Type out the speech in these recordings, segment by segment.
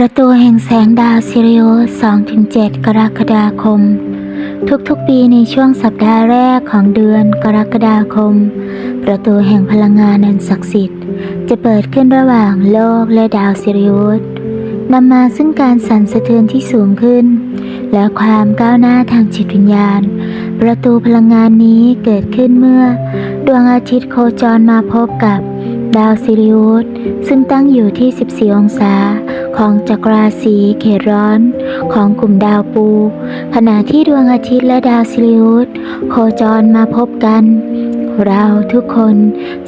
ประตูแห่งแสงดาวซิริโอ2-7 กรกฎาคม ทุกๆปีในช่วงสัปดาห์แรกของเดือนกรกฎาคม ประตูแห่งพลังงานอันศักดิ์สิทธิ์ จะเปิดขึ้นระหว่างโลกและดาวซิริโอนำมาซึ่งการสั่นสะเทือนที่สูงขึ้น และความก้าวหน้าทางจิตวิญญาณ ประตูพลังงานนี้เกิดขึ้นเมื่อ ดวงอาทิตย์โคจรมาพบกับดาวซิริอุสซึ่งตั้งอยู่ที่ 14 องศา ของจักรราศีเขตร้อนของกลุ่มดาวปู ขณะที่ดวงอาทิตย์และดาวซิริอุสโคจรมาพบกัน เราทุกคน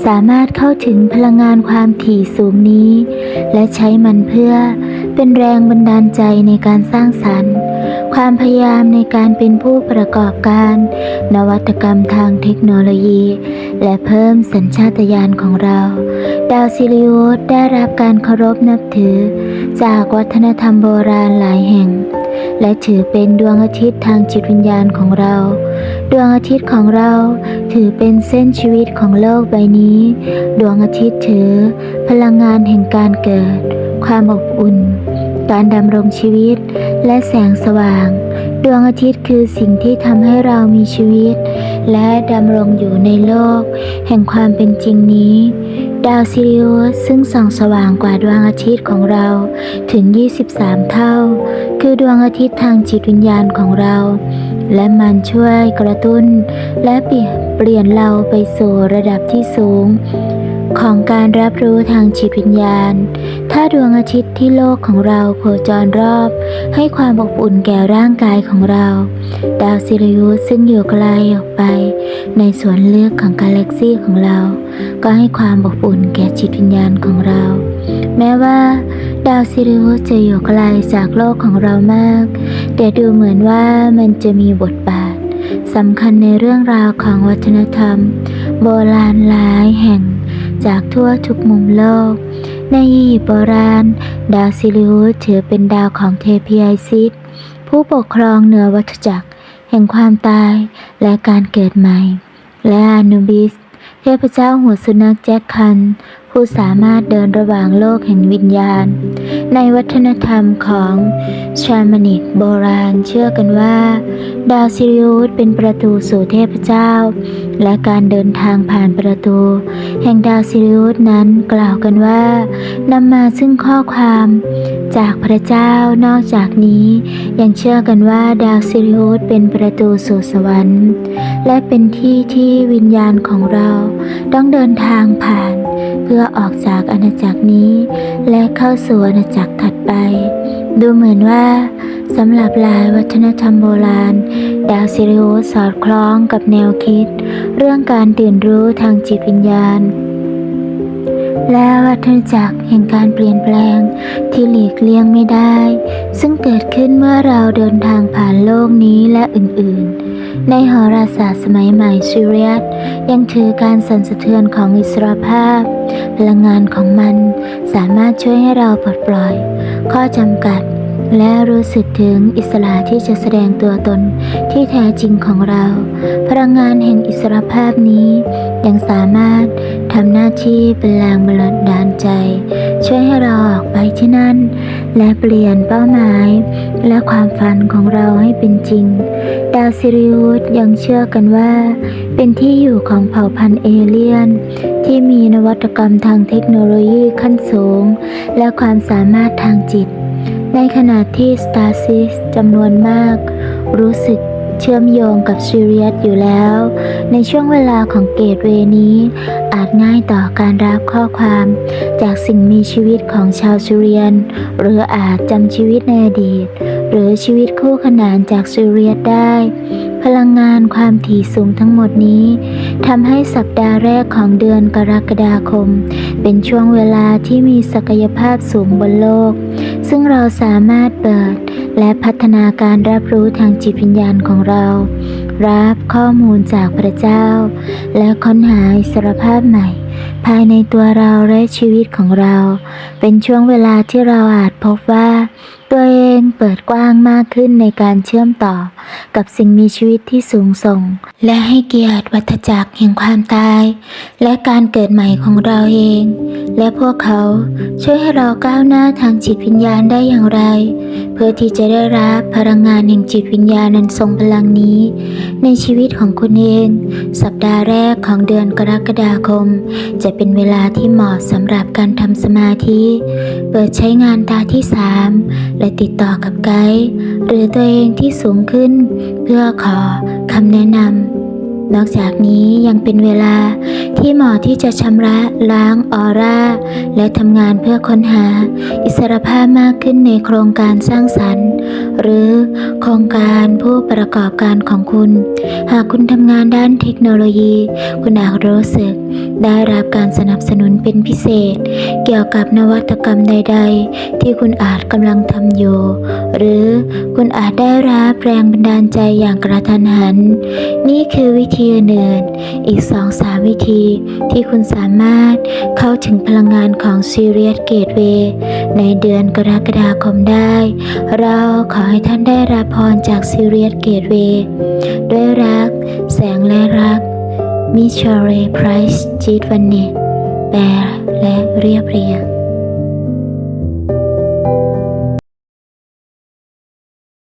สามารถเข้าถึงพลังงานความถี่สูงนี้ และใช้มันเพื่อเป็นแรงบันดาลใจในการสร้างสรรค์ ความพยายามในการเป็นผู้ประกอบการ นวัตกรรมทางเทคโนโลยี และเพิ่มสัญชาตญาณของเรา ดาวซิริอุสได้รับการเคารพนับถือ จากวัฒนธรรมโบราณหลายแห่ง และถือเป็นดวงอาทิตย์ทางจิตวิญญาณของเรา ดวงอาทิตย์ของเราถือเป็นเส้นชีวิตของโลกใบนี้ ดวงอาทิตย์ถือ พลังงานแห่งการเกิด ความอบอุ่น การดำรงชีวิต และแสงสว่าง ดวงอาทิตย์คือสิ่งที่ทำให้เรามีชีวิต และดำรงอยู่ในโลก แห่งความเป็นจริงนี้ ดาวซิริอุสซึ่งส่องสว่างกว่าดวงอาทิตย์ของเราถึง 23 เท่า คือดวงอาทิตย์ทางจิตวิญญาณของเรา และมันช่วยกระตุ้น และเปลี่ยนเปลี่ยนเราไปสู่ระดับที่สูง ของการรับรู้ทางจิตวิญญาณ ถ้าดวงอาทิตย์ที่โลกของเราโคจรรอบ ให้ความอบอุ่นแก่ร่างกายของเรา ดาวซิริอุสซึ่งอยู่ไกลออกไป ในสวนเลือกของกาแล็กซีของเรา ก็ให้ความอบอุ่นแก่จิตวิญญาณของเรา แม้ว่า ดาวซิริอุสจะอยู่ไกลจากโลกของเรามาก แต่ดูเหมือนว่ามันจะมีบทบาทสำคัญในเรื่องราวของวัฒนธรรม โบราณหลายแห่ง จากทั่วทุกมุมโลก ในอียิปต์โบราณ ดาวซิริอุสถือเป็นดาวของเทพีไอซิสผู้ปกครองเหนือวัฏจักร แห่งความตายและการเกิดใหม่ และอานูบิส เทพเจ้าหัวสุนัขแจ็คคัน ผู้สามารถเดินระหว่างโลกแห่งวิญญาณ ในวัฒนธรรมของชามานิกโบราณเชื่อกันว่า ดาวซิริอุสเป็นประตูสู่เทพเจ้า และการเดินทางผ่านประตู แห่งดาวซิริอุสนั้นกล่าวกันว่านำมาซึ่งข้อความจากพระเจ้านอกจากนี้ยังเชื่อกันว่าดาวซิริอุสเป็นประตูสู่สวรรค์ และเป็นที่ที่วิญญาณของเราต้องเดินทางผ่าน เพื่อออกจากอาณาจักรนี้ และเข้าสู่อาณาจักรถัดไป ดูเหมือนว่าสำหรับหลายวัฒนธรรมโบราณ ดาวซิริอุสสอดคล้องกับแนวคิด เรื่องการตื่นรู้ทางจิตวิญญาณ และวัฏจักรแห่งการเปลี่ยนแปลงที่หลีกเลี่ยงไม่ได้ ซึ่งเกิดขึ้นเมื่อเราเดินทางผ่านโลกนี้และอื่นๆ ในโหราศาสตร์สมัยใหม่ซิเรียสยังถือการสั่นสะเทือนของอิสรภาพ พลังงานของมันสามารถช่วยให้เราปลดปล่อย ข้อจำกัดและรู้สึกถึงอิสระที่จะแสดงตัวตนที่แท้จริงของเรา พลังงานแห่งอิสรภาพนี้ ยังสามารถทำหน้าที่เป็นแรงบันดาลใจ ช่วยให้เราออกไปที่นั่น และเปลี่ยนเป้าหมาย และความฝันของเราให้เป็นจริง ดาวซิริอุสยังเชื่อกันว่า เป็นที่อยู่ของเผ่าพันธุ์เอเลี่ยน ที่มีนวัตกรรมทางเทคโนโลยีขั้นสูง และความสามารถทางจิต ในขณะที่สตาร์ซิสจำนวนมาก รู้สึก เชื่อมโยงกับซิเรียสอยู่แล้ว ในช่วงเวลาของเกตเวนี้ อาจง่ายต่อการรับข้อความ จากสิ่งมีชีวิตของชาวซิเรียน หรืออาจจำชีวิตในอดีต หรือชีวิตคู่ขนานจากซิเรียสได้พลังงานความถี่สูงทั้งหมดนี้ทำให้สัปดาห์แรกของเดือนกรกฎาคม เป็นช่วงเวลาที่มีศักยภาพสูงบนโลก ซึ่งเราสามารถเปิด และพัฒนาการรับรู้ทางจิตวิญญาณของเรา รับข้อมูลจากพระเจ้า และค้นหาอิสรภาพใหม่ ภายในตัวเราและชีวิตของเรา เป็นช่วงเวลาที่เราอาจพบว่า ตัวเองเปิดกว้างมากขึ้นในการเชื่อมต่อ กับสิ่งมีชีวิตที่สูงส่ง และให้เกียรติวัฏจักรแห่งความตาย และการเกิดใหม่ของเราเอง และพวกเขาช่วยให้เราก้าวหน้าทางจิตวิญญาณได้อย่างไร พื่อที่จะได้รับพลังงานแห่งจิตวิญญาณนันทรงพลังนี้ ในชีวิตของคุณเอง สัปดาห์แรกของเดือนกรกฎาคม จะเป็นเวลาที่เหมาะสำหรับการทำสมาธิ เปิดใช้งานตาที่ 3 และติดต่อกับไกด์หรือตัวเองที่สูงขึ้น เพื่อขอคำแนะนำนอกจากนี้ยังเป็นเวลา ที่เหมาะที่จะชำระล้างออร่า และทำงานเพื่อค้นหา อิสรภาพมากขึ้นในโครงการสร้างสรรค์ หรือโครงการผู้ประกอบการของคุณ หากคุณทำงานด้านเทคโนโลยี คุณอาจรู้สึก ได้รับการสนับสนุนเป็นพิเศษ เกี่ยวกับนวัตกรรมใด ๆ ที่คุณอาจกำลังทำอยู่ หรือคุณอาจได้รับแรงบันดาลใจอย่างกระทันหัน นี่คือวิธีอื่นอีก2-3วิธีที่คุณสามารถเข้าถึงพลังงานของ Sirius Gateway ในเดือนกรกฎาคมได้ เราขอให้ท่านได้รับพรจาก Sirius Gateway ด้วยรัก แสงและรัก มิชเรไพรส์จีตวันเนตแปลและเรียบเรียง